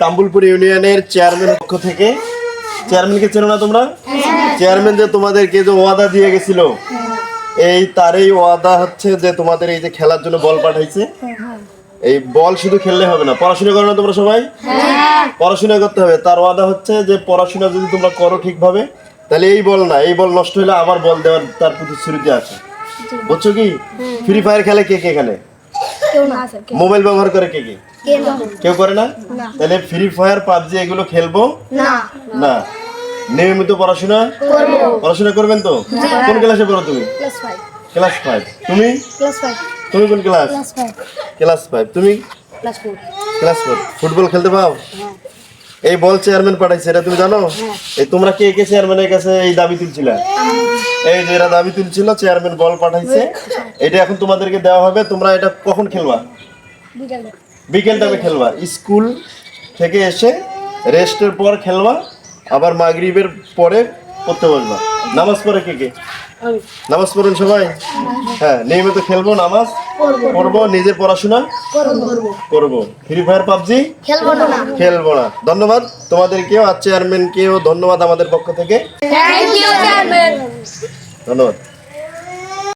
তাম্বুলপুর ইউনিয়নের চেয়ারম্যান পক্ষ থেকে। চেয়ারম্যানকে চেনো না তোমরা? চেয়ারম্যান যে তোমাদেরকে যে ওয়াদা দিয়ে গেছিল এই তারই ওয়াদা হচ্ছে যে তোমাদের এই যে খেলার জন্য বল পাঠাইছে। এই বল শুধু খেললে হবে না পড়াশোনা করো না তোমরা সবাই? পড়াশোনা করতে হবে। তার ওয়াদা হচ্ছে যে পড়াশোনা যদি তোমরা করো ঠিকভাবে তাহলে এই বল না এই বল নষ্ট হলে আবার বল দেওয়ার তার প্রতিশ্রুতি আছে। বুঝছ কি? ফ্রি ফায়ার খেলে কে কে খেলে মোবাইল ব্যবহার করে কে কে? কেউ করে না? তাহলে ফ্রি ফায়ার পাবজি এগুলো খেলব? না। নিয়মিত পড়াশোনা? করব। পড়াশোনা করবেন তো? কোন ক্লাসে পড়ো তুমি? ক্লাস ফাইভ তুমি? তুমি কোন ক্লাস ক্লাস ফাইভ তুমি? Class four class four football খেলতে পাও? এই বল চেয়ারম্যান পাঠাইছে এটা তুমি জানো? এই তোমরা কে কে চেয়ারম্যানের কাছে এই দাবি তুলছিলে? এই যে এরা দাবি তুলছিল চেয়ারম্যান বল পাঠাইছে। এটা এখন তোমাদেরকে দেওয়া হবে তোমরা এটা কখন খেলবা? বিকালে। বিকেল টাইমে খেলবা। স্কুল থেকে এসে রেস্টের পর খেলবা আবার মাগরিবের পরে পড়তে বসবা। নামাজ পড়ে কে কে? নামাজ পড়ুন সবাই? হ্যাঁ নিয়মিত খেলব নামাজ? পড়ব। নিজের পড়াশোনা? করব ফ্রি ফায়ার পাবজি? খেলব না। ধন্যবাদ তোমাদের ধন্যবাদ আর চেয়ারম্যান চেয়ারম্যানকেও ধন্যবাদ আমাদের পক্ষ থেকে। ধন্যবাদ।